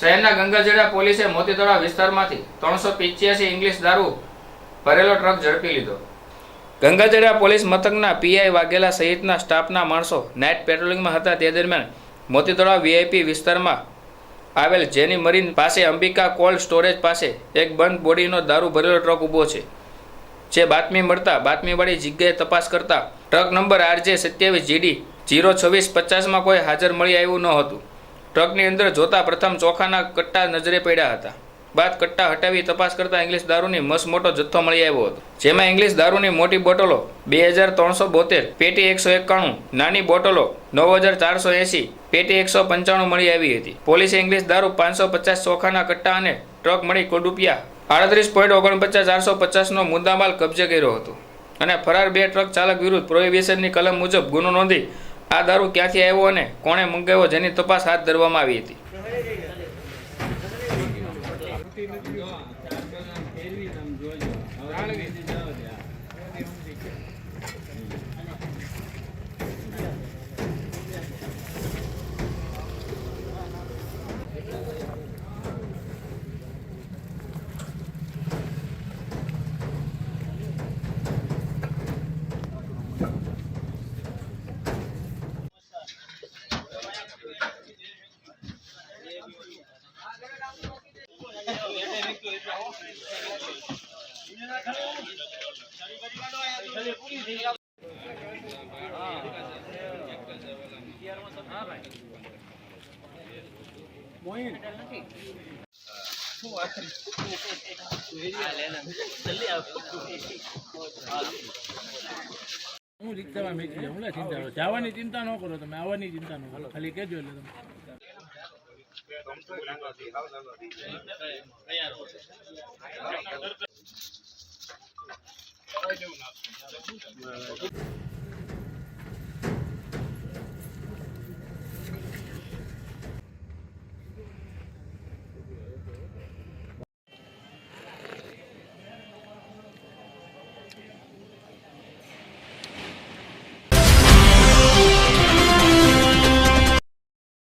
શહેરના ગંગાજેડા પોલીસે મોતીતળા વિસ્તારમાંથી ત્રણસો પિચ્યાસી ઇંગ્લિશ દારૂ ભરેલો ટ્રક ઝડપી લીધો. ગંગાજળિયા પોલીસ મથકના પીઆઈ વાઘેલા સહિતના સ્ટાફના માણસો નાઇટ પેટ્રોલિંગમાં હતા. તે દરમિયાન મોતીતળા વીઆઈપી વિસ્તારમાં આવેલ જેની મરીન પાસે અંબિકા કોલ્ડ સ્ટોરેજ પાસે એક બંધ બોડીનો દારૂ ભરેલો ટ્રક ઊભો છે. જે બાતમી મળતા બાતમીવાળી જગ્યાએ તપાસ કરતા ટ્રક નંબર આરજે સત્યાવીસ જીડી જીરો છવ્વીસ પચાસમાં કોઈ હાજર મળી આવ્યું ન હતું. ટ્રકની અંદર જોતા પ્રથમ ચોખાના કટ્ટા નજરે પડ્યા હતા. બાદ કટ્ટા હટાવી તપાસ કરતા ઇંગ્લિશ દારૂની મસ મોટો જથ્થો મળી આવ્યો હતો. જેમાં ઇંગ્લિશ દારૂની મોટી બોટલો બે હજાર ત્રણસો બોતેર, પેટી એકસો એકાણું, નાની બોટલો નવ હજાર ચારસો એંસી પેટી એકસો પંચાણું મળી આવી હતી. પોલીસે ઇંગ્લિશ દારૂ પાંચસો પચાસ ચોખાના કટ્ટા અને ટ્રક મળી કુલ રૂપિયા આડત્રીસ પોઈન્ટ ઓગણપચાસ ચારસો પચાસનો મુદ્દામાલ કબજે કર્યો હતો. અને ફરાર બે ટ્રક ચાલક વિરુદ્ધ પ્રોહિબિશનની કલમ મુજબ ગુનો નોંધી આ દારૂ ક્યાંથી આવ્યો અને કોણે મંગાવ્યો જેની તપાસ હાથ ધરવામાં આવી હતી? Thank રિક્ષામાં હું ચિંતા મેં જવાની ચિંતા ન કરો, તમે આવવાની ચિંતા ન કરો, ખાલી કહેજો એટલે તમે તૈયાર